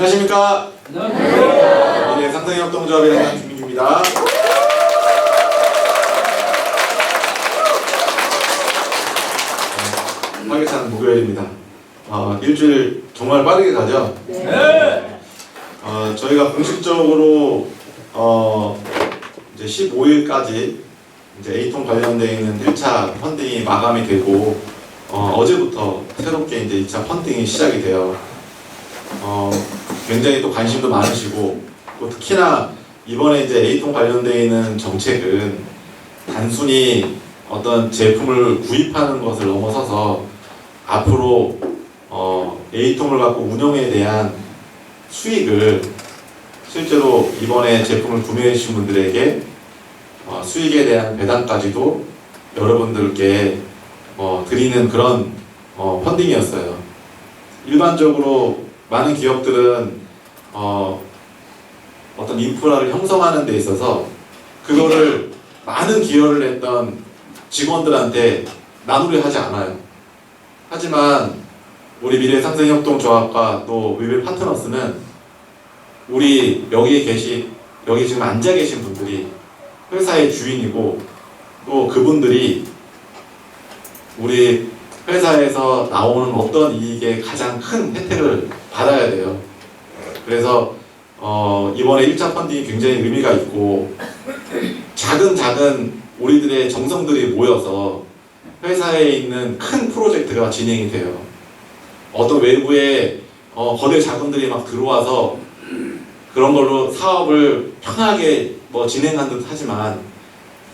안녕하십니까? 미래 상상협동조합의 회장 김민규입니다. 네, 활기찬 목요일입니다. 어, 일주일 정말 빠르게 가죠? 어, 저희가 공식적으로 어, 이제 15일까지 이제 A통 관련되어 있는 1차 펀딩이 마감이 되고 어, 어제부터 새롭게 이제 2차 펀딩이 시작이 돼요. 어, 굉장히 또 관심도 많으시고 또 특히나 이번에 이제 A통 관련되어 있는 정책은 단순히 어떤 제품을 구입하는 것을 넘어서서 앞으로 어, A통을 갖고 운영에 대한 수익을 실제로 이번에 제품을 구매해 주신 분들에게 어, 수익에 대한 배당까지도 여러분들께 어, 드리는 그런 어, 펀딩이었어요. 일반적으로 많은 기업들은 어, 어떤 인프라를 형성하는 데 있어서 그거를 많은 기여를 했던 직원들한테 나누려 하지 않아요. 하지만 우리 미래 상생협동조합과 또 위빌 파트너스는 우리 여기에 계신 여기 지금 앉아 계신 분들이 회사의 주인이고 또 그분들이 우리 회사에서 나오는 어떤 이익의 가장 큰 혜택을 받아야 돼요. 그래서 어, 이번에 1차 펀딩이 굉장히 의미가 있고 작은 작은 우리들의 정성들이 모여서 회사에 있는 큰 프로젝트가 진행이 돼요. 어떤 외부의 어, 거대 자금들이 막 들어와서 그런 걸로 사업을 편하게 뭐 진행한 듯 하지만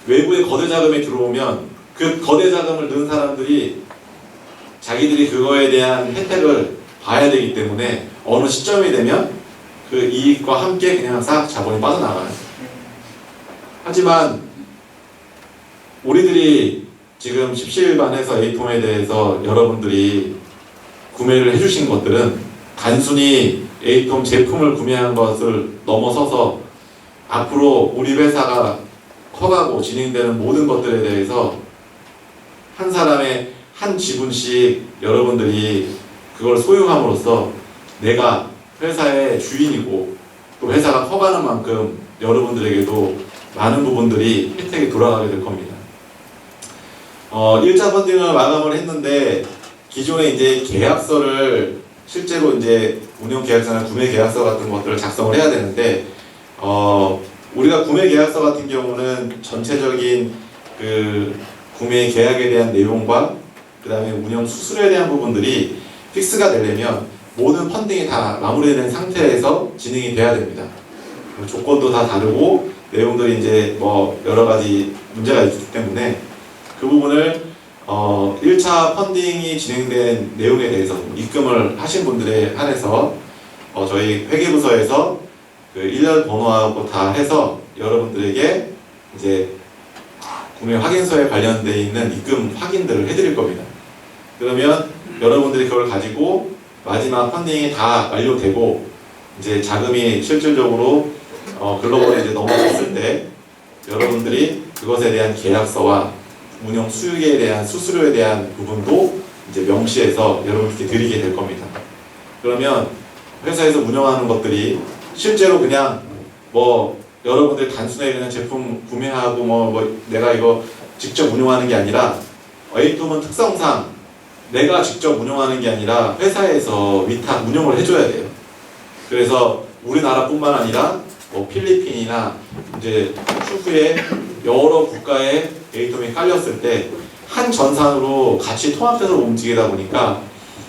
외부의 거대 자금이 들어오면 그 거대 자금을 넣은 사람들이 자기들이 그거에 대한 혜택을 봐야 되기 때문에 어느 시점이 되면 그 이익과 함께 그냥 싹 자본이 빠져나가요. 하지만 우리들이 지금 17반에서 A통에 대해서 여러분들이 구매를 해주신 것들은 단순히 A통 제품을 구매한 것을 넘어서서 앞으로 우리 회사가 커가고 진행되는 모든 것들에 대해서 한 사람의 한 지분씩 여러분들이 그걸 소유함으로써 내가 회사의 주인이고 또 회사가 커가는 만큼 여러분들에게도 많은 부분들이 혜택이 돌아가게 될 겁니다. 어, 1차 펀딩을 마감을 했는데 기존에 이제 계약서를 실제로 이제 운영 계약서나 구매 계약서 같은 것들을 작성을 해야 되는데 어, 우리가 구매 계약서 같은 경우는 전체적인 그 구매 계약에 대한 내용과 그 다음에 운영 수수료에 대한 부분들이 픽스가 되려면 모든 펀딩이 다 마무리된 상태에서 진행이 돼야 됩니다. 조건도 다 다르고 내용들이 이제 뭐 여러 가지 문제가 있기 때문에 그 부분을 어 1차 펀딩이 진행된 내용에 대해서 입금을 하신 분들에 한해서 어 저희 회계부서에서 그 1년 번호하고 다 해서 여러분들에게 이제 구매 확인서에 관련돼 있는 입금 확인들을 해드릴 겁니다. 그러면 여러분들이 그걸 가지고 마지막 펀딩이 다 완료되고 이제 자금이 실질적으로 어, 글로벌에 이제 넘어갔을 때 여러분들이 그것에 대한 계약서와 운영 수익에 대한 수수료에 대한 부분도 이제 명시해서 여러분께 드리게 될 겁니다. 그러면 회사에서 운영하는 것들이 실제로 그냥 뭐 여러분들 단순하게 그냥 제품 구매하고 뭐, 뭐 내가 이거 직접 운영하는 게 아니라 에이톰은 특성상 내가 직접 운영하는 게 아니라 회사에서 위탁 운영을 해줘야 돼요. 그래서 우리나라뿐만 아니라 뭐 필리핀이나 이제 추후에 여러 국가에 에이톰이 깔렸을 때 한 전산으로 같이 통합해서 움직이다 보니까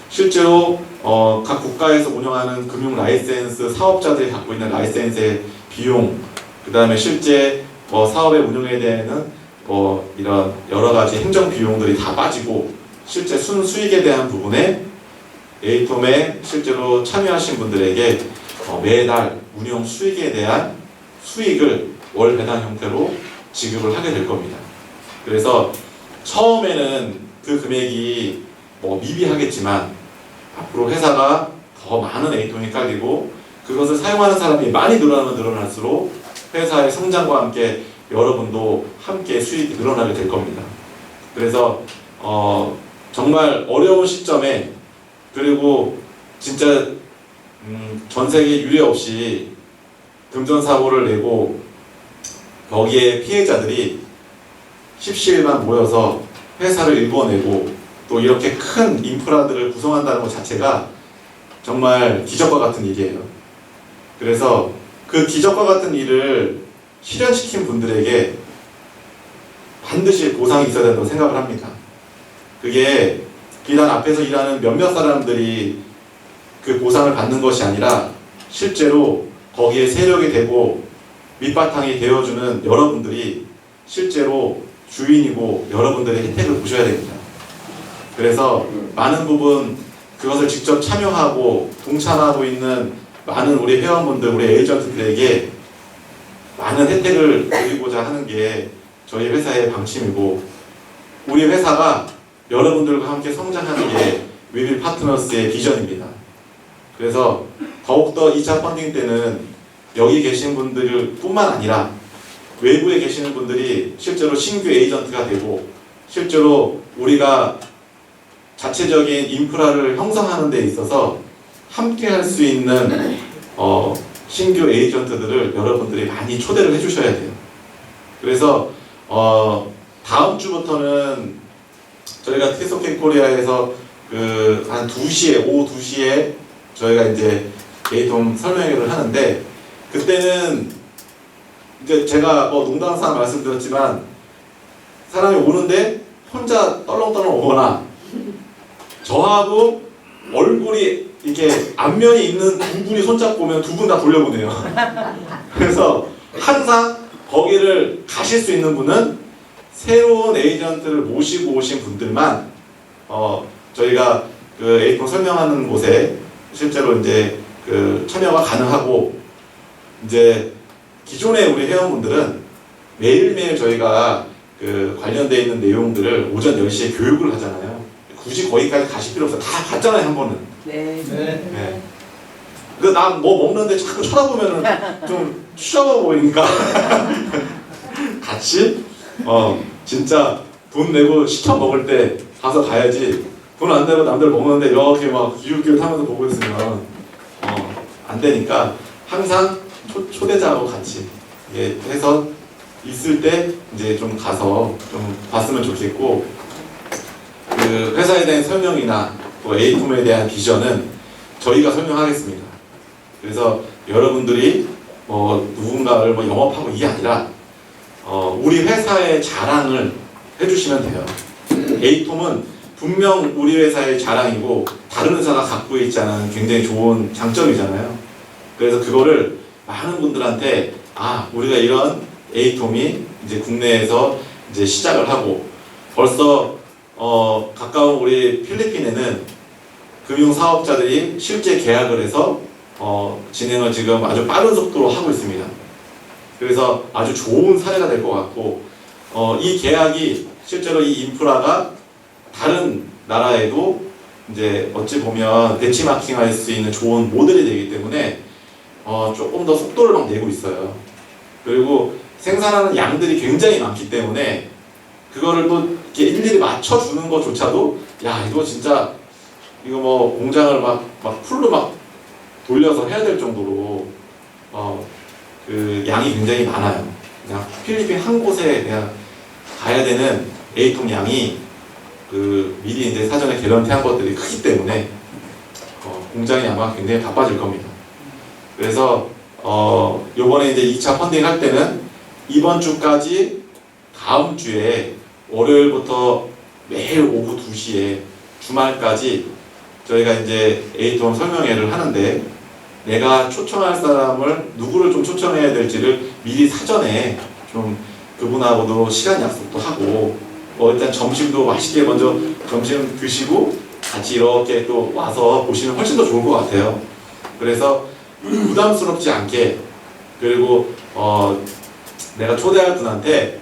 실제로 어, 각 국가에서 운영하는 금융 라이센스 사업자들이 갖고 있는 라이센스의 비용, 그 다음에 실제 뭐 사업의 운영에 대한 뭐 이런 여러 가지 행정 비용들이 다 빠지고 실제 순수익에 대한 부분에 에이톰에 실제로 참여하신 분들에게 어, 매달 운영 수익에 대한 수익을 월 배당 형태로 지급을 하게 될 겁니다. 그래서 처음에는 그 금액이 뭐 미비하겠지만 앞으로 회사가 더 많은 A통이 깔리고 그것을 사용하는 사람이 많이 늘어나면 늘어날수록 회사의 성장과 함께 여러분도 함께 수익이 늘어나게 될 겁니다. 그래서 어, 정말 어려운 시점에 그리고 진짜 음, 전 세계 유례 없이 금전 사고를 내고 거기에 피해자들이 십시일반 모여서 회사를 일궈내고 또 이렇게 큰 인프라들을 구성한다는 것 자체가 정말 기적과 같은 일이에요. 그래서 그 기적과 같은 일을 실현시킨 분들에게 반드시 보상이 있어야 된다고 생각을 합니다. 그게 비단 앞에서 일하는 몇몇 사람들이 그 보상을 받는 것이 아니라 실제로 거기에 세력이 되고 밑바탕이 되어주는 여러분들이 실제로 주인이고 여러분들의 혜택을 보셔야 됩니다. 그래서 많은 부분 그것을 직접 참여하고 동참하고 있는 많은 우리 회원분들, 우리 에이전트들에게 많은 혜택을 드리고자 하는 게 저희 회사의 방침이고 우리 회사가 여러분들과 함께 성장하는 게 위빌 파트너스의 비전입니다. 그래서 더욱더 2차 펀딩 때는 여기 계신 분들 뿐만 아니라 외부에 계시는 분들이 실제로 신규 에이전트가 되고 실제로 우리가 자체적인 인프라를 형성하는 데 있어서 함께 할 수 있는 어, 신규 에이전트들을 여러분들이 많이 초대를 해주셔야 돼요. 그래서 어, 다음 주부터는 저희가 티소켓 코리아에서 그 한 2시에 오후 2시에 저희가 이제 게이tom 설명회를 하는데 그때는 이제 제가 뭐 농담삼아 말씀드렸지만 사람이 오는데 혼자 떨렁떨렁 오거나 저하고 얼굴이 이렇게 안면이 있는 두 분이 손잡고 오면 두 분 다 돌려보내요. 그래서 항상 거기를 가실 수 있는 분은 새로운 에이전트를 모시고 오신 분들만 어 저희가 그 에이폰 설명하는 곳에 실제로 이제 그 참여가 가능하고 이제 기존의 우리 회원분들은 매일매일 저희가 그 관련되어 있는 내용들을 오전 10시에 교육을 하잖아요. 굳이 거기까지 가실 필요 없어요. 다 봤잖아요, 한 번은. 네. 네. 그난 뭐 먹는데 자꾸 쳐다보면은 좀 추잡아 보이니까 같이 어 진짜 돈 내고 시켜 먹을 때 가서 가야지 돈 안 내고 남들 먹는데 이렇게 막 기웃기웃 하면서 보고 있으면 어 안 되니까 항상 초, 초대자하고 같이 이게 해서 있을 때 이제 좀 가서 좀 봤으면 좋겠고 그 회사에 대한 설명이나 또 에이콤에 대한 비전은 저희가 설명하겠습니다. 그래서 여러분들이 뭐 누군가를 뭐 영업하고 이게 아니라 어 우리 회사의 자랑을 해주시면 돼요. 에이톰은 분명 우리 회사의 자랑이고 다른 회사가 갖고 있지 않은 굉장히 좋은 장점이잖아요. 그래서 그거를 많은 분들한테 아 우리가 이런 에이톰이 이제 국내에서 이제 시작을 하고 벌써 어 가까운 우리 필리핀에는 금융 사업자들이 실제 계약을 해서 어, 진행을 지금 아주 빠른 속도로 하고 있습니다. 그래서 아주 좋은 사례가 될 것 같고 어, 이 계약이 실제로 이 인프라가 다른 나라에도 이제 어찌 보면 배치마킹할 수 있는 좋은 모델이 되기 때문에 어, 조금 더 속도를 막 내고 있어요. 그리고 생산하는 양들이 굉장히 많기 때문에 그거를 또 이렇게 일일이 맞춰주는 것조차도 야 이거 진짜 이거 뭐 공장을 막, 막 풀로 막 돌려서 해야 될 정도로 어, 그 양이 굉장히 많아요. 그냥 필리핀 한 곳에 그냥 가야 되는 A통 양이 그 미리 이제 사전에 개런티한 것들이 크기 때문에 어, 공장이 아마 굉장히 바빠질 겁니다. 그래서 어, 요번에 이제 2차 펀딩 할 때는 이번 주까지 다음 주에 월요일부터 매일 오후 2시에 주말까지 저희가 이제 에이톤 설명회를 하는데 내가 초청할 사람을 누구를 좀 초청해야 될지를 미리 사전에 좀 그분하고도 시간 약속도 하고 뭐 일단 점심도 맛있게 먼저 점심 드시고 같이 이렇게 또 와서 보시면 훨씬 더 좋을 것 같아요. 그래서 부담스럽지 않게 그리고 어 내가 초대할 분한테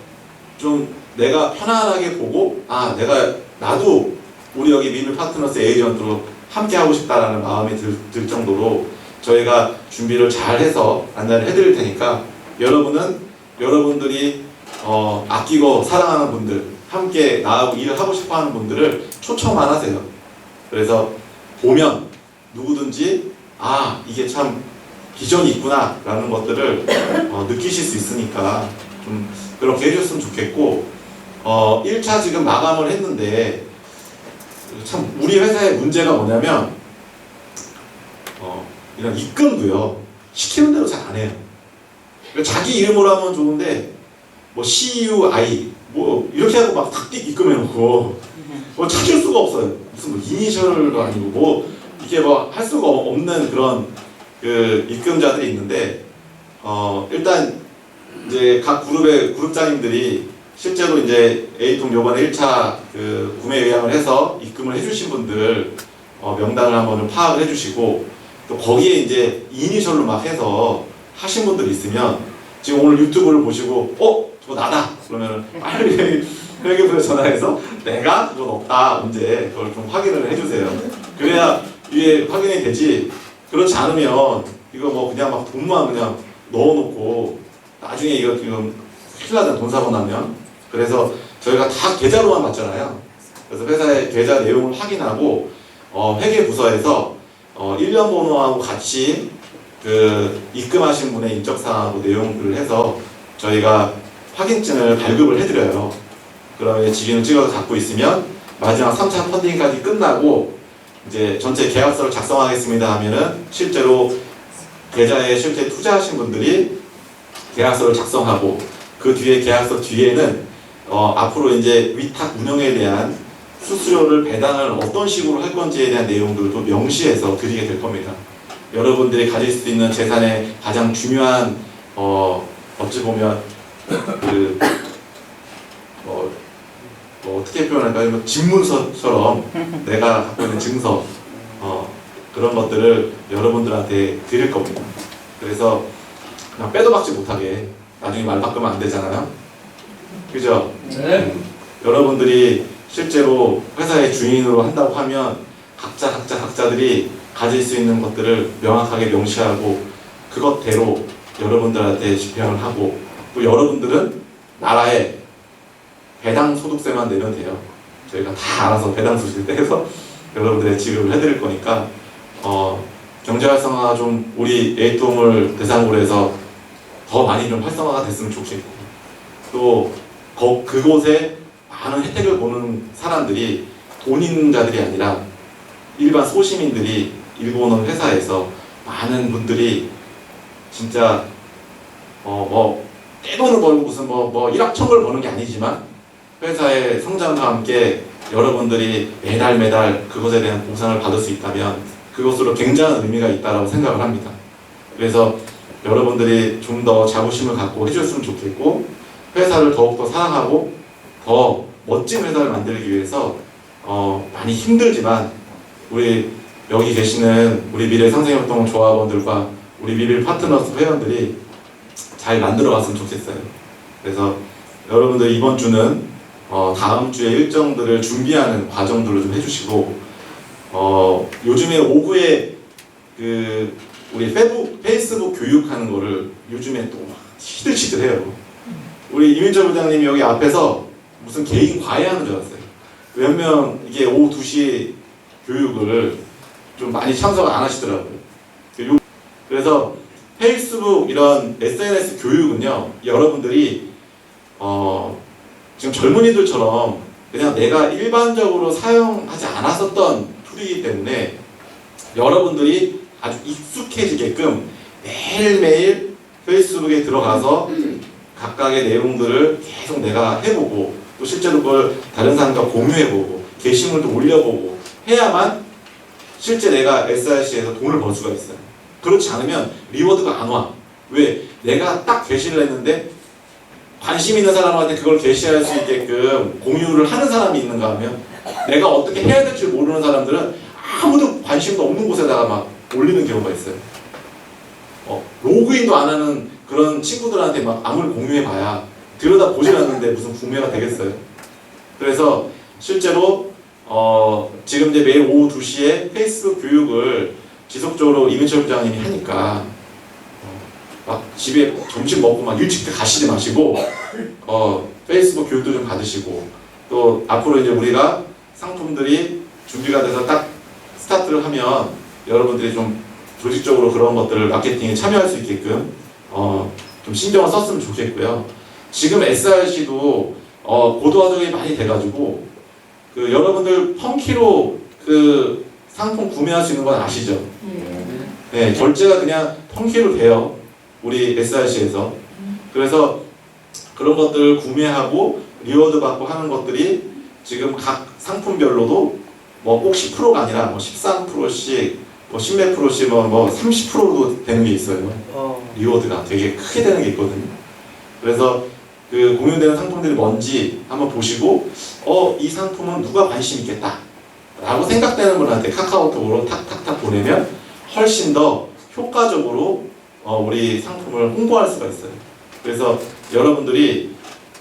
좀 내가 편안하게 보고 아 내가 나도 우리 여기 미블 파트너스 에이전트로 함께 하고 싶다라는 마음이 들, 들 정도로 저희가 준비를 잘 해서 안내를 해드릴 테니까 여러분은 여러분들이 어, 아끼고 사랑하는 분들 함께 나하고 일을 하고 싶어 하는 분들을 초청만 하세요. 그래서 보면 누구든지 아 이게 참 비전이 있구나 라는 것들을 어, 느끼실 수 있으니까 좀 그렇게 해줬으면 좋겠고 어, 1차 지금 마감을 했는데 참 우리 회사의 문제가 뭐냐면 어, 이런 입금도요 시키는 대로 잘 안 해요. 그러니까 자기 이름으로 하면 좋은데 뭐 CUI 뭐 이렇게 하고 막탁 입금해놓고 뭐 찾을 수가 없어요. 무슨 뭐 이니셜도 아니고 뭐 이게 뭐 할 수가 없는 그런 그 입금자들이 있는데 어 일단 이제 각 그룹의 그룹장님들이 실제로 이제 A통 요번에 1차 그 구매 의향을 해서 입금을 해주신 분들 어 명단을 한번 좀 파악을 해주시고 또 거기에 이제 이니셜로 막 해서 하신 분들 있으면 지금 오늘 유튜브를 보시고 어 저거 나다 그러면은 빨리 회계부에 전화해서 내가 그건 없다 문제 그걸 좀 확인을 해주세요. 그래야 이게 확인이 되지. 그렇지 않으면 이거 뭐 그냥 막 돈만 그냥 넣어놓고 나중에 이거 지금 큰일 나잖아 돈 사고 나면. 그래서 저희가 다 계좌로만 받잖아요. 그래서 회사의 계좌 내용을 확인하고 어, 회계 부서에서 어, 1년 번호하고 같이 그 입금하신 분의 인적사항하고 내용들을 해서 저희가 확인증을 발급을 해드려요. 그러면 지인을 찍어서 갖고 있으면 마지막 3차 펀딩까지 끝나고 이제 전체 계약서를 작성하겠습니다 하면은 실제로 계좌에 실제 투자하신 분들이 계약서를 작성하고 그 뒤에 계약서 뒤에는 어, 앞으로 이제 위탁 운영에 대한 수수료를 배당을 어떤 식으로 할 건지에 대한 내용들도 명시해서 드리게 될 겁니다. 여러분들이 가질 수 있는 재산의 가장 중요한 어, 어찌 보면 그 어, 뭐 어떻게 표현할까요? 뭐 집문서처럼 내가 갖고 있는 증서 어, 그런 것들을 여러분들한테 드릴 겁니다. 그래서 그냥 빼도 박지 못하게 나중에 말 바꾸면 안 되잖아요. 그죠? 네. 여러분들이 실제로 회사의 주인으로 한다고 하면 각자 각자 각자들이 가질 수 있는 것들을 명확하게 명시하고 그것대로 여러분들한테 집행을 하고 또 여러분들은 나라에 배당 소득세만 내면 돼요. 저희가 다 알아서 배당 소득세 떼서 여러분들의 지급을 해드릴 거니까 어, 경제 활성화 좀 우리 A통을 대상으로 해서 더 많이 좀 활성화가 됐으면 좋겠고 또 거, 그곳에 많은 혜택을 보는 사람들이 돈 있는 자들이 아니라 일반 소시민들이 일본어 회사에서 많은 분들이 진짜 어 뭐 떼돈을 벌고 무슨 뭐뭐 일확천금을 버는 게 아니지만 회사의 성장과 함께 여러분들이 매달 매달 그것에 대한 보상을 받을 수 있다면 그것으로 굉장한 의미가 있다라고 생각을 합니다. 그래서 여러분들이 좀 더 자부심을 갖고 해줬으면 좋겠고 회사를 더욱더 사랑하고 더 멋진 회사를 만들기 위해서 어, 많이 힘들지만 우리 여기 계시는 우리 미래 상생협동 조합원들과 우리 미래 파트너스 회원들이 잘 만들어 갔으면 좋겠어요. 그래서 여러분들 이번 주는 어, 다음 주에 일정들을 준비하는 과정들을 좀 해주시고 어, 요즘에 오후에 그 우리 페북, 페이스북 교육하는 거를 요즘에 또 막 시들시들해요. 우리 이민철 부장님이 여기 앞에서 무슨 개인 과외하는 줄 알았어요. 왜냐면 이게 오후 2시 교육을 좀 많이 참석을 안 하시더라고요. 요- 그래서 페이스북 이런 SNS 교육은요, 여러분들이 어, 지금 젊은이들처럼 그냥 내가 일반적으로 사용하지 않았었던 툴이기 때문에 여러분들이 아주 익숙해지게끔 매일매일 페이스북에 들어가서 각각의 내용들을 계속 내가 해보고 또 실제로 그걸 다른 사람과 공유해보고 게시물도 올려보고 해야만 실제 내가 SRC에서 돈을 벌 수가 있어요. 그렇지 않으면 리워드가 안 와. 왜? 내가 딱 게시를 했는데 관심 있는 사람한테 그걸 게시할 수 있게끔 공유를 하는 사람이 있는가 하면 내가 어떻게 해야 될지 모르는 사람들은 아무도 관심도 없는 곳에다가 막 올리는 경우가 있어요. 어, 로그인도 안 하는 그런 친구들한테 막 아무리 공유해봐야 들여다 보질 않는데 무슨 구매가 되겠어요. 그래서 실제로 어, 지금 이제 매일 오후 2시에 페이스북 교육을 지속적으로 이민철 부장님이 하니까 어, 막 집에 점심 먹고 막 일찍 가시지 마시고 어, 페이스북 교육도 좀 받으시고 또 앞으로 이제 우리가 상품들이 준비가 돼서 딱 스타트를 하면 여러분들이 좀 조직적으로 그런 것들을 마케팅에 참여할 수 있게끔 어, 좀 신경을 썼으면 좋겠고요. 지금 SRC도 어, 고도화적이 많이 돼가지고 그 여러분들 펑키로 그 상품 구매할 수 있는 건 아시죠? 네, 결제가 그냥 펑키로 돼요. 우리 SRC에서. 그래서 그런 것들을 구매하고 리워드 받고 하는 것들이 지금 각 상품별로도 뭐 꼭 10%가 아니라 뭐 13%씩 뭐 10몇 프로씩 뭐, 뭐 30%도 되는 게 있어요. 어. 리워드가 되게 크게 되는 게 있거든요. 그래서 그 공유되는 상품들이 뭔지 한번 보시고 어 이 상품은 누가 관심 있겠다 라고 생각되는 분한테 카카오톡으로 탁탁탁 보내면 훨씬 더 효과적으로 어, 우리 상품을 홍보할 수가 있어요. 그래서 여러분들이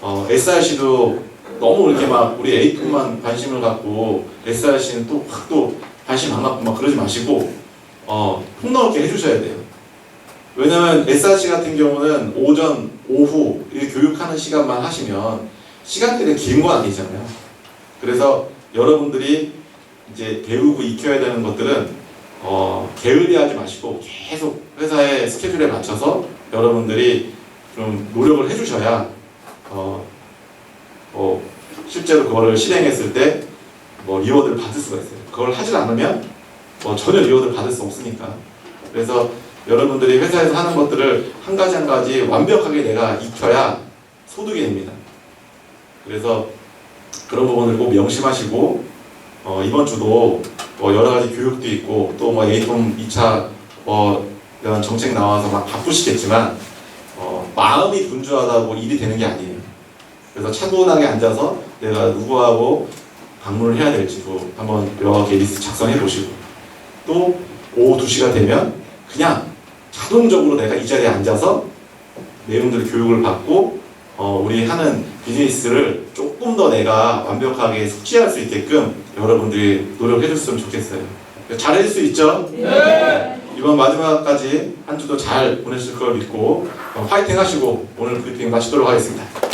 어, SRC도 너무 이렇게 막 우리 A품만 관심을 갖고 SRC는 또 확 또 관심 안 갖고 막 그러지 마시고 어, 폭넓게 해주셔야 돼요. 왜냐면 SRC 같은 경우는 오전, 오후 교육하는 시간만 하시면 시간대가 긴건 아니잖아요. 그래서 여러분들이 이제 배우고 익혀야 되는 것들은 어, 게을리하지 마시고 계속 회사의 스케줄에 맞춰서 여러분들이 좀 노력을 해주셔야 어, 어, 실제로 그거를 실행했을 때 뭐 리워드를 받을 수가 있어요. 그걸 하지 않으면 뭐 전혀 리워드를 받을 수 없으니까. 그래서 여러분들이 회사에서 하는 것들을 한 가지 한 가지 완벽하게 내가 익혀야 소득이 됩니다. 그래서 그런 부분을 꼭 명심하시고 어, 이번 주도 뭐 여러 가지 교육도 있고 또뭐 A품 2차 뭐 이런 정책 나와서 막 바쁘시겠지만 어, 마음이 분주하다고 일이 되는 게 아니에요. 그래서 차분하게 앉아서 내가 누구하고 방문을 해야 될지도 한번 여러 개 리스트 작성해 보시고 또 오후 2시가 되면 그냥 자동적으로 내가 이 자리에 앉아서 내용들 교육을 받고 어, 우리 하는 비즈니스를 조금 더 내가 완벽하게 숙지할 수 있게끔 여러분들이 노력해 줬으면 좋겠어요. 잘해줄 수 있죠? 네. 이번 마지막까지 한 주도 잘 보내실 걸 믿고 어, 화이팅 하시고 오늘 브리핑 마치도록 하겠습니다.